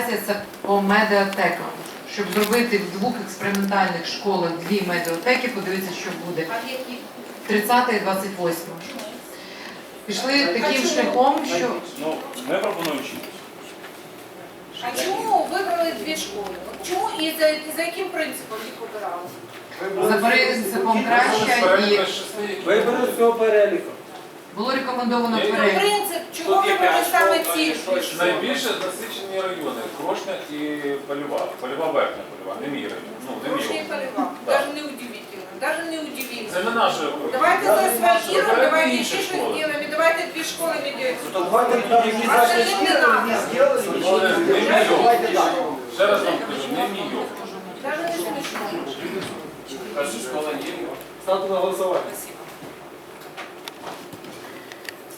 рекомендація це по медіатекам. Щоб зробити в двох експериментальних школах дві медіатеки, подивитися, що буде. 30 і 28. Пішли таким шляхом, що Ну, ми пропонуємо шість. А чому вибрали дві школи? От Чому і за, і за яким принципом їх обирали? за принципом краще і Вибери з цього переліку. Було рекомендовано Ну, перелік. принцип, чому вибрали саме ці школи? Найбільше насичені райони Крошня і Польова. Польова верхня польова, не мій район. Ну, не мій. Крошня і Полева. Да. Даже не удивительно. Даже не удивительно. Це не наше. Давайте заасфальтируем, Вибирайте давайте інші еще что школи. сделаем, и давайте две школы медиа. То давайте тоді які А це не надо. Але не мій Давайте округ. так. Ще раз вам кажу, не мій. Даже не смешно. Перша школа є. Ставте на голосування.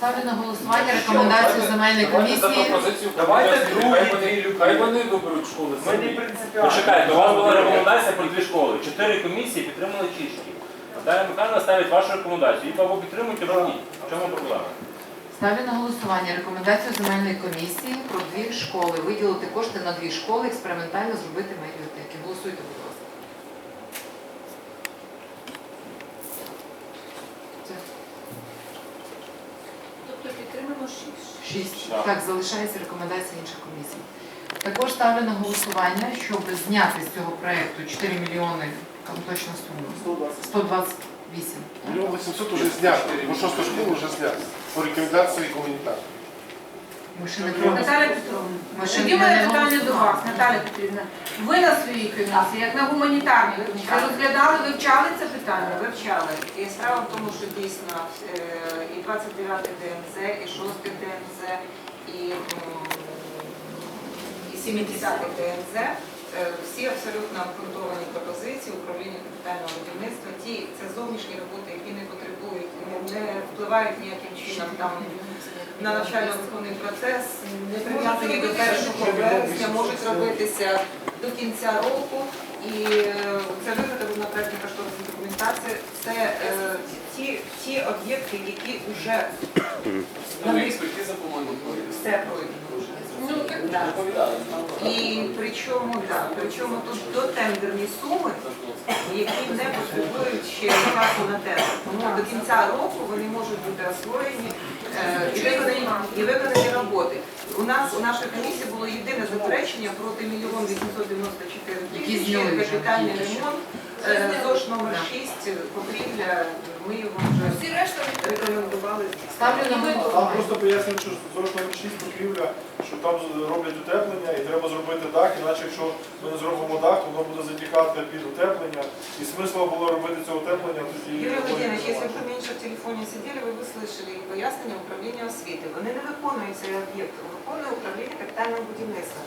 Ставлю на голосування рекомендацію земельної комісії. Давайте. Хай вони- люки. Хай вони виберуть школи Ми не самі. принципіально. Почекайте, у вас була рекомендація про дві школи. Чотири комісії підтримали чистки. Наталя Михайловна ставить вашу рекомендацію. Її або підтримуйте, або ні. В чому проблема? Ставлю на голосування рекомендацію земельної комісії про дві школи. Виділити кошти на дві школи, експериментально зробити медіатеки. Голосуйте, будь ласка. Це Тобто підтримуємо шість. Шість. Так. Залишається рекомендація інших комісій. Також ставлю на голосування, щоб зняти з цього проєкту 4 мільйони, там точно суму, 128. Мільйон 800 уже снято, бо шосту школу вже знято. По рекомендації гуманітарної. Наталя Петровна, тоді не мене питання до вас, Наталя Петрівна. Ви на своїй комісії, як на гуманітарній комісії, розглядали, вивчали це питання? Вивчали. І справа в тому, що дійсно е, і 29 ДНЗ, і 6 ДНЗ, і, і 70 ДНЗ. е, Всі абсолютно обґрунтовані пропозиції управління капітального будівництва. Ті це зовнішні роботи, які не потребують, не, впливають ніяким чином там на навчально-виховний процес, не прив'язані до 1 вересня, можуть робитися до кінця року. І це це виготовлена проєктна кошторисна документація. Це е, ті, ті об'єкти, які вже експертиза, по-моєму, все пройдено. Ну. Да. І причому, да, причому тут дотендерні суми, які не потребують ще часу на тендер. Тому до кінця року вони можуть бути освоєні е, і виконані, і виконані роботи. У нас у нашій комісії було єдине заперечення проти мільйон 894 Які тисяч зняли капітальний ремонт. Е, ЗОЖ номер 6, покрівля, ми його вже Всі решта рекомендували. Ставлю на Там голосування. просто пояснюють, що ЗОЖ номер 6 покрівля, що там роблять утеплення і треба зробити дах, іначе якщо ми не зробимо дах, то воно буде затікати під утеплення. І смисла було робити це утеплення тоді. Юрий Владимирович, если вы меньше в телефоне сидели, ви бы слышали пояснення управління освіти. Вони не виконують цей об'єкт, виконує управління капітального будівництва.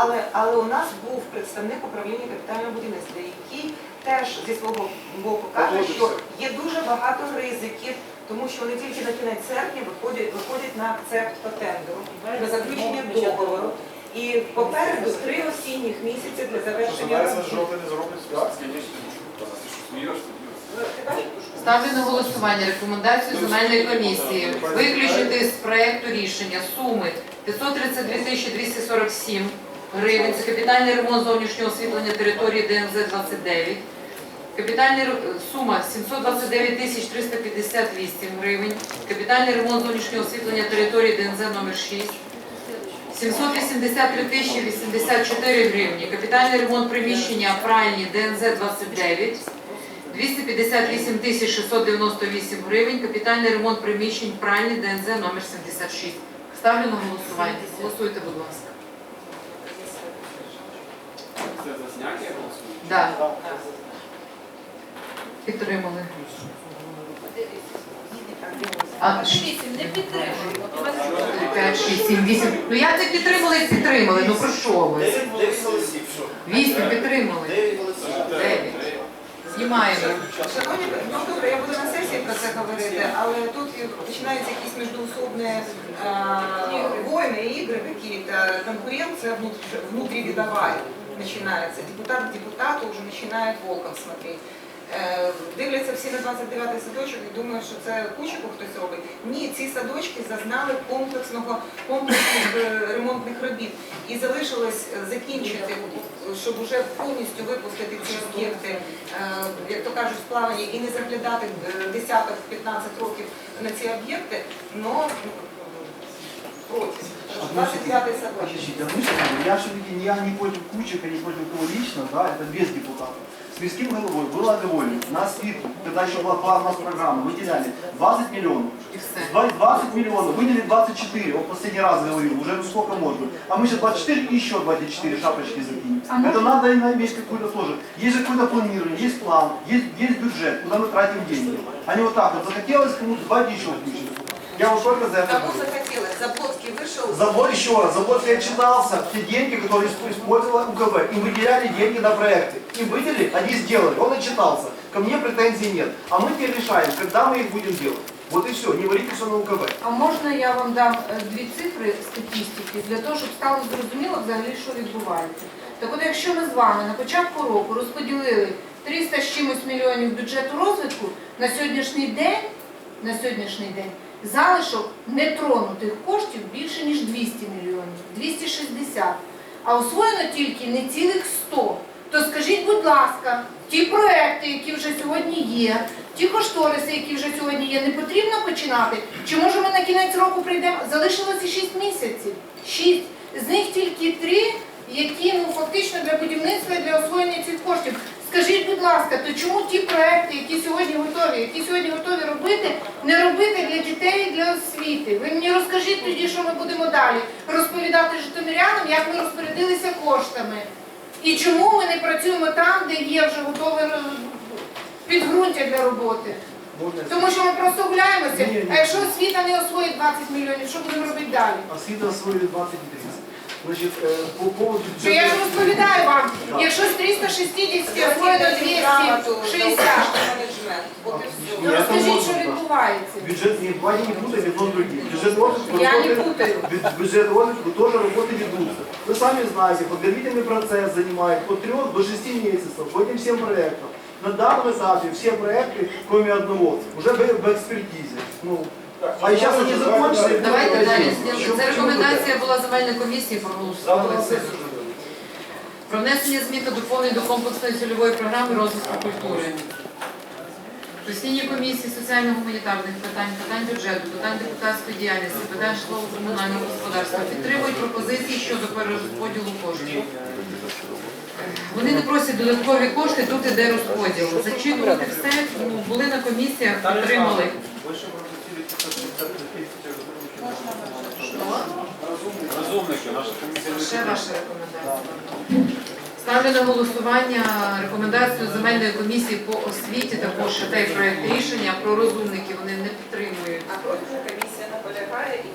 Але, але у нас був представник управління капітального будівництва, який теж зі свого боку каже, що є дуже багато ризиків, тому що вони тільки на кінець серпня виходять, виходять на акцепт по тендеру, на заключення договору. І попереду три осінніх місяці для завершення зараз робіт. жовтий не зроблять. Ставлю на голосування рекомендацію земельної комісії виключити з проекту рішення суми 532 тисячі 247 гривень. Це капітальний ремонт зовнішнього освітлення території ДНЗ 29. Капітальний сума 729 тисяч 358 гривень. Капітальний ремонт зовнішнього освітлення території ДНЗ номер 6. 783 тисячі 84 гривні. Капітальний ремонт приміщення пральні ДНЗ 29. 258 тисяч 698 гривень. Капітальний ремонт приміщень пральні ДНЗ номер 76. Ставлю на голосування. Голосуйте, будь ласка. Це за зняття голосують? Да. Підтримали. А, Дивіться, не підтримуємо. От у вас 5, 6, 7, 8. Ну як не підтримали, як підтримали? Ну про що ви? Дев'ять дев'ять голосів, що? 8 підтримали. Дев'ять голосів. 9. Знімаємо. Шановні, ну добре, я буду на сесії про це говорити, але тут починаються якісь міждоусобні е, війни, ігри какие-то, конкуренция внут- внутривидовая начинается. Депутат к депутату уже начинает волком смотреть. е, дивляться всі на 29 садочок і думають, що це кучку хтось робить. Ні, ці садочки зазнали комплексного комплексних е, ремонтних робіт і залишилось е, закінчити, щоб вже повністю випустити ці об'єкти, як то кажуть, в плавання і не заглядати е, десяток 15 років на ці об'єкти, но проти. 29 садочок. Подождите, ну, что, я все-таки я не против кучек, я не против кого лично, да, это без депутатов. С мирским головой было довольно. Нас СВИП, когда еще была у нас программа, выделяли 20 миллионов. І все. Два- 20 миллионов, выделили 24, он последний раз говорил, уже ну сколько можно. А мы сейчас 24 и еще 24 шапочки закинем. Это надо иметь какую-то тоже. Есть же какое-то планирование, есть план, есть, есть бюджет, куда мы тратим деньги. А не вот так вот, захотелось кому-то, давайте еще включим. Я вот только за это. Кому говорю. захотелось? Заблоцкий вышел. Завод, еще раз, завод я читался, те деньги, которые исп- использовала УКБ, им выделяли деньги на проекты. Им выделили, они сделали, он отчитался. Ко мне претензий нет. А мы теперь решаем, когда мы их будем делать. Вот и все, не варите все на УКБ. А можна я вам дам е, дві цифри статистики для того, щоб стало зрозуміло взагалі, що відбувається. Так от якщо ми з вами на початку року розподілили 300 з чимось мільйонів бюджету розвитку, на сьогоднішній день, на сьогоднішній день залишок нетронутих коштів більше ніж 200 мільйонів, 260. А освоєно тільки не цілих 100. То скажіть, будь ласка, ті проекти, які вже сьогодні є, ті кошториси, які вже сьогодні є, не потрібно починати? Чи може ми на кінець року прийдемо? Залишилося 6 місяців. 6. З них тільки 3, які ну, фактично для будівництва і для освоєння цих коштів. Скажіть, будь ласка, то чому ті проекти, які сьогодні готові, які сьогодні готові робити, не робити для дітей і для освіти? Ви мені розкажіть тоді, що ми будемо далі розповідати житомирянам, як ми розпорядилися коштами. І чому ми не працюємо там, де є вже готове е, підґрунтя для роботи? Тому що ми просто гуляємося. Ні, ні. А якщо освіта не освоїть 20 мільйонів, що будемо робити далі? Освіта освоили 20 и 30. Значит, э, по поводу Що 60 освоєно 260. Ну, Розкажіть, що відбувається. Бюджет не плані не буде від людей. Бюджет розвитку роботи- бюджет розвитку теж роботи ведуться. Ви самі знаєте, подготовительный процес занимает от 3 до 6 місяців, потім этим всем. На даному етапі всі проекты, кроме одного, вже в, експертизі. Ну, а сейчас они закончатся. Давайте далі. Це рекомендація була земельної комісії проголосували. Про внесення змін та доповнень до комплексної цільової програми розвитку культури. Постійні комісії соціально-гуманітарних питань, питань бюджету, питань депутатської діяльності, питань житлово-комунального господарства підтримують пропозиції щодо перерозподілу коштів. Вони не просять додаткові кошти, тут іде розподіл. Зачитувати все, ну, були на комісіях, підтримали. Лише пропустили 560 тисяч. Розумники, наша комісія не Ще ваша рекомендація. Ставлю на голосування рекомендацію земельної комісії по освіті, також ще той проект рішення про розумники. Вони не підтримують. А профільна комісія наполягає і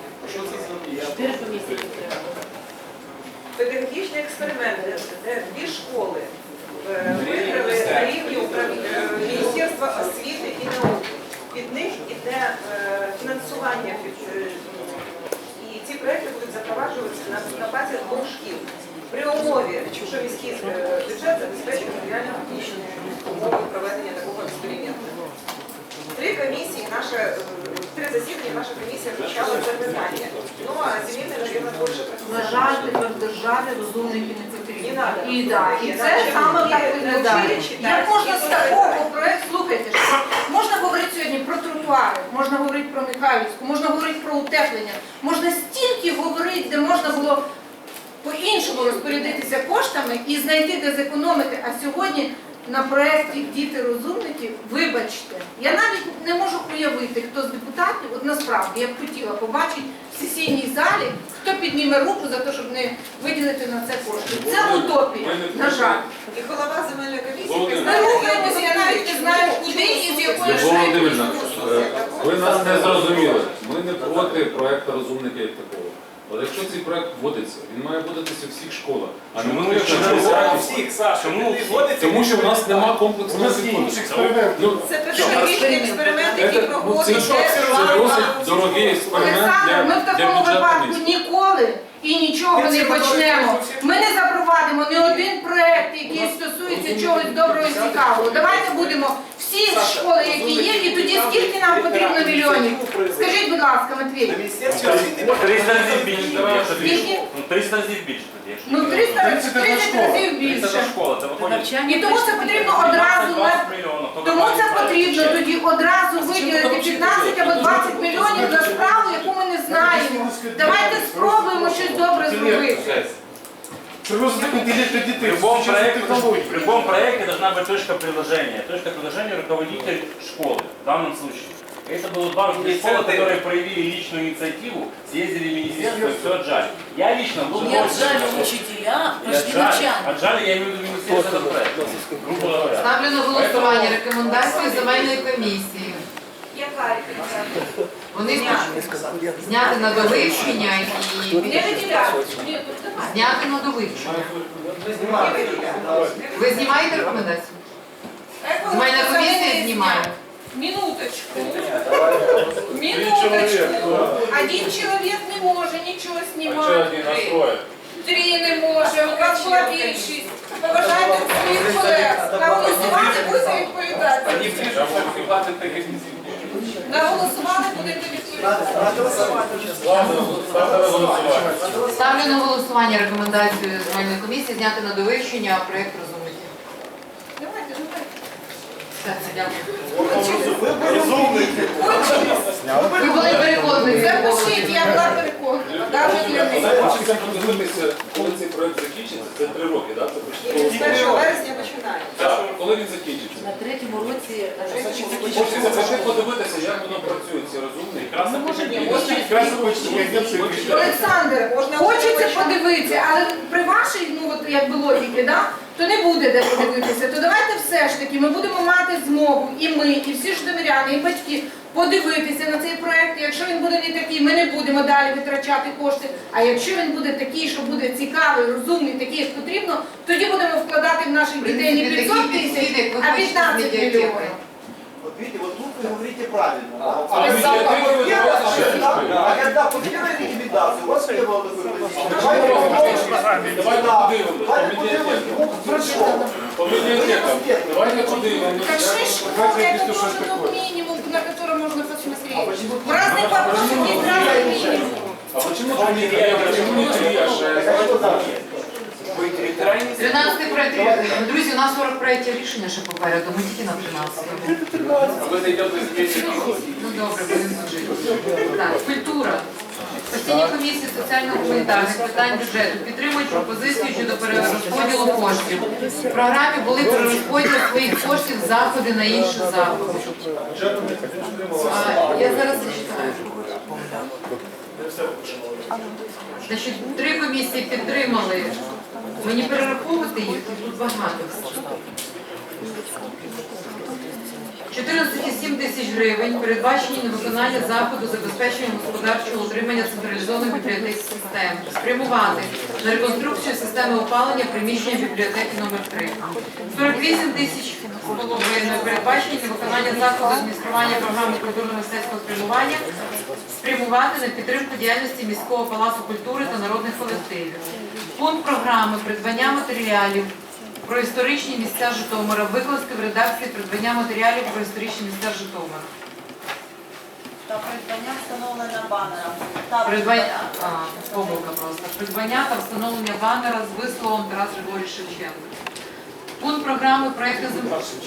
педагогічний експеримент, де- де дві школи е, виграли на рівні е, Міністерства освіти і науки. Від них іде е, фінансування під, е, ці проекти будуть запроваджуватися на, на базі двох шкіл. При умові, що міський е, бюджет забезпечить матеріально-технічні умови проведення такого експерименту. Три комісії, наша, е, три засідання наша комісія вивчала це питання. Ну, а Зіміна, мабуть, більше На жаль, тепер в державі розумники не. Не надо. І, да, і це саме так не виглядає. Як можна з такого проекту, слухайте, що говорити сьогодні про тротуари, можна говорити про Михайлівську, можна говорити про утеплення, можна стільки говорити, де можна було по-іншому розпорядитися коштами і знайти де зекономити. А сьогодні на проєкті Діти розумники, вибачте, я навіть не можу уявити, хто з депутатів, от насправді я б хотіла побачити в сесійній залі, хто підніме руку за те, щоб не виділити на це кошти. Це утопія, на жаль. І голова земельної комісії. Ми рухаємося, я навіть не знаю, куди і з якої е, ви нас не зрозуміли. Ми не проти проекту розумники як такого. Але якщо цей проект вводиться, він має вводитися в всіх школах, а не Чому в тих, що чому не всіх, Саша? Чому Тому що в нас нема комплексного підходу. Ну, Це педагогічний експеримент, який це, ну, це, проходить це досить дорогий експеримент Олександр, ми для, в для такому бюджету випадку міста. ніколи і нічого не почнемо. Ми не запровадимо ні один проект, який стосується чогось доброго і цікавого. Давайте будемо всі школи, які є, і тоді скільки нам потрібно мільйонів? Скажіть, будь ласка, Матвій. Триста Міністерстві освіти 300 разів більше, якщо дві Скільки? школи. Ну, 300 разів більше якщо Ну, 300 30 30 разів більше. Це школа, це виходить. І тому це потрібно одразу на 20 мільйонів. Хто тому це потрібно тоді одразу виділити 15 або 20 мільйонів на справу, яку ми не знаємо. Давайте спробуємо щось добре зробити. Привозити інтелекту В дітей, любом, сучасні проекте, технології. в любом проекте должна быть точка приложения. Точка приложения руководитель школы в данном случае. Это было два школы, которые проявили личную инициативу, съездили в министерство и все отжали. Я лично был Не против отжали этого. учителя, И пошли отжали. начальники. Отжали, я имею в виду министерство этот проект. Грубо говоря. Ставлю на голосування рекомендації земельної комісії. Яка рекомендація? Вони зняти на довивчення і Не виділяти. зняти на довивчення. Не виділяти. Ви знімаєте рекомендацію? Земельна комісія знімає. Минуточку. Минуточку. Один человек не може нічого знімати. Три не може, у вас була більшість. Поважайте своїх колег. На голосувати будете відповідати. На голосувати будете відповідати. Ставлю на голосування рекомендацію земельної комісії зняти на довивчення проєкт розумниці. Давайте, давайте. Все, Розумний. Ви були переконані. Запишіть, я була переконана. Навіть для них. Хочеться подивитися, коли цей проект закінчиться, це три роки, так? Це почти З 1 вересня починає. Так, Коли він закінчиться? На третьому році Хочеться прийти подивитися, як воно працює, ці розумні. Хочеться, я. Олександр, хочеться подивитися, але при вашій, ну от якби логіки, да, то не буде де подивитися. То давайте все ж таки ми будемо мати змогу, і ми, і всі житомиряни, і батьки подивитися на цей проект. І Якщо він буде не такий, ми не будемо далі витрачати кошти. А якщо він буде такий, що буде цікавий, розумний, такий, як потрібно, тоді будемо вкладати в наших дітей не 500 тисяч, а 15 мільйонів. Вот видите, вот тут вы говорите правильно. А А медиатеки ви давайте когда- а когда по первой рекомендации у вас не было такой позиции. Давайте Давайте подивимося. Давайте подумаем, ну, хорошо. По медіатекам. Давайте подивимося. Так шесть школ это тоже ну, минимум, почему там не почему не три, 13 проєкт. Друзі, у нас 40 проєктів рішення ще попереду, ми тільки на 13. А ви зайдете з п'яти Ну добре, будемо жити. Так, культура. Постійні комісії соціально-гуманітарних питань бюджету підтримують пропозицію щодо перерозподілу коштів. В програмі були перерозподіл своїх коштів заходи на інші заходи. А, Я зараз зачитаю. Значить, три комісії підтримали. Мені перераховувати їх, тут багато. 14,7 тисяч гривень передбачені на виконання заходу забезпечення господарчого утримання централізованих бібліотек систем, спрямувати на реконструкцію системи опалення приміщення бібліотеки номер 3 48 тисяч половиною передбачені на виконання заходу адміністрування програми культурно-мистецького спрямування, спрямувати на підтримку діяльності міського палацу культури та народних колективів. Пункт програми придбання матеріалів про історичні місця Житомира викласти в редакції придбання матеріалів про історичні місця Житомира. та придбання встановлення банера. Придбання, а, помилка просто. Придбання та встановлення банера з висловом Тарас Григорій Шевченко. Пункт програми проєкту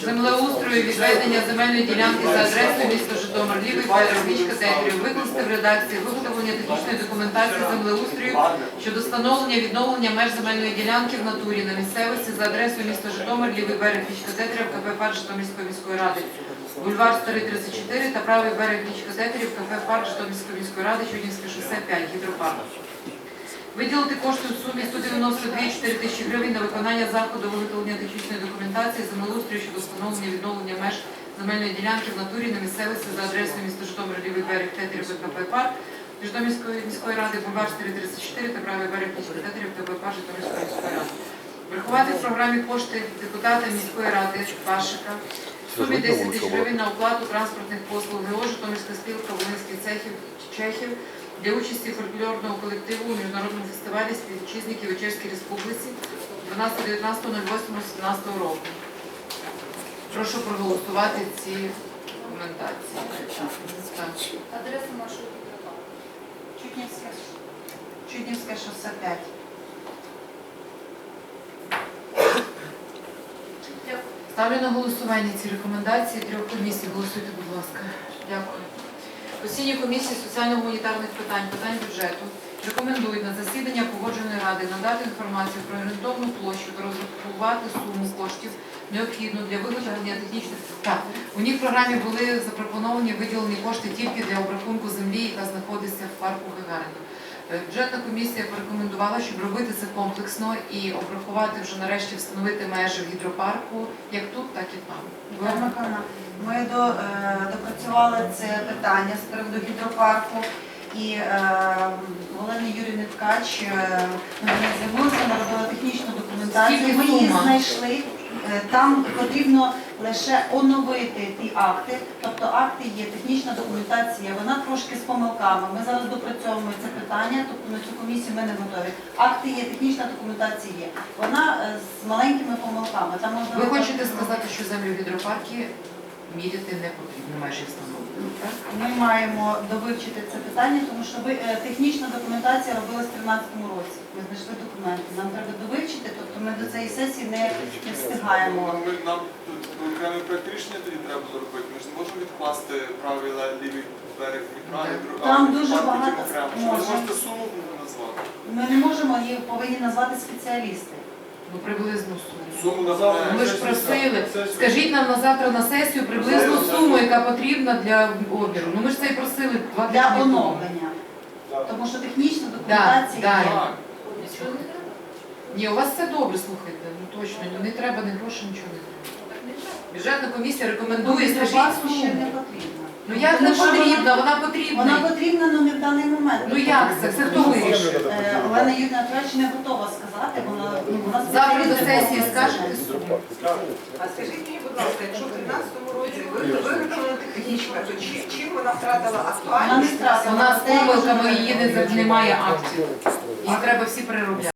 землеустрою відведення земельної ділянки за адресою місто Житомир, лівий берег, річка Тетрів, викласти в редакції виготовлення технічної документації землеустрою щодо встановлення відновлення меж земельної ділянки в натурі на місцевості за адресою місто Житомир, лівий берег, річка Тетрів, КП «Парк» Житомирської міської ради, бульвар Старий 34 та правий берег річка Тетрів, КП «Парк» Житомирської міської ради, Чуднівське шосе 5, гідропарк. Виділити кошти в сумі 192,4 тисячі гривень на виконання заходу виготовлення технічної документації землеустрою щодо встановлення відновлення меж земельної ділянки в натурі на місцевості за адресою міста Житомир, лівий берег Тетерів, КП «Парк», Житомирської міської ради, бульвар 434 та правий берег Тетерів, КП Житомирської міської ради. Врахувати в програмі кошти депутата міської ради Пашика в сумі 10 тисяч гривень на оплату транспортних послуг ГО Житомирська спілка Волинських цехів Чехів для участі фольклорного колективу у міжнародному фестивалі співвітчизників у Чеській Республіці 12.19.08.17 року. Прошу проголосувати ці рекомендації. Адреса маршруту? Чуднівське, Чуднівське шосе 5. Ставлю на голосування ці рекомендації трьох комісій. Голосуйте, будь ласка. Дякую. Постійні комісії соціально-гуманітарних питань, питань бюджету рекомендують на засідання погодженої ради надати інформацію про орієнтовну площу та розрахувати суму коштів необхідну для виготовлення технічних. Так, у них в програмі були запропоновані виділені кошти тільки для обрахунку землі, яка знаходиться в парку Гагаріна. Бюджетна комісія порекомендувала, щоб робити це комплексно і обрахувати вже нарешті встановити межі в гідропарку як тут, так і там. Ми е, допрацювали це питання з приводу гідропарку. І е, Олена Юрівна Ткач е, ми звернулися, вона робила технічну документацію. Ми її знайшли. Е, Там потрібно лише оновити ті акти, тобто акти є, технічна документація, вона трошки з помилками. Ми зараз допрацьовуємо це питання, тобто на цю комісію ми не готові. Акти є, технічна документація є. Вона е, з маленькими помилками. Там можна Ви хочете сказати, що землю гідропарки міряти не потрібно, майже встановлено? Ми маємо довивчити це питання, тому що ви- е, технічна документація робилась в 2013 році. Ми знайшли документи. Нам треба довивчити, тобто ми до цієї сесії не, не встигаємо. Ми, нам тут окремий проект рішення тоді треба було робити. Ми ж не можемо відкласти правий лівий берег і друг- Там а дуже багато окремо. Можна. можете суму назвати? Ми не можемо її повинні назвати спеціалісти. Ну, приблизну суму. Суму Ми ж просили, скажіть нам на завтра на сесію приблизну суму, яка потрібна для обіру. Ну ми ж це і просили два Для тижні тому. оновлення. Тому що технічна Да, документація да. є. Ні, у вас все добре, слухайте, ну точно, ну, не треба ні грошей, нічого не треба. Бюджетна комісія рекомендує, скажіть Гідропарку ще суму. не потрібно. Ну як не Тому що потрібна, вона Вона потрібна. потрібна, але не в даний момент. Ну як це? Це хто вирішує? Е, Олена Юрійовна Трач не готова сказати, вона, ну, вона Завтра до сесії скажете суму? А скажіть мені, будь ласка, якщо в 13-му році ви виготовлена технічна, то чи- чим вона втратила Вона не актуальність? втратила. Вона з помилками її не за- немає актів. Їх треба всі переробляти.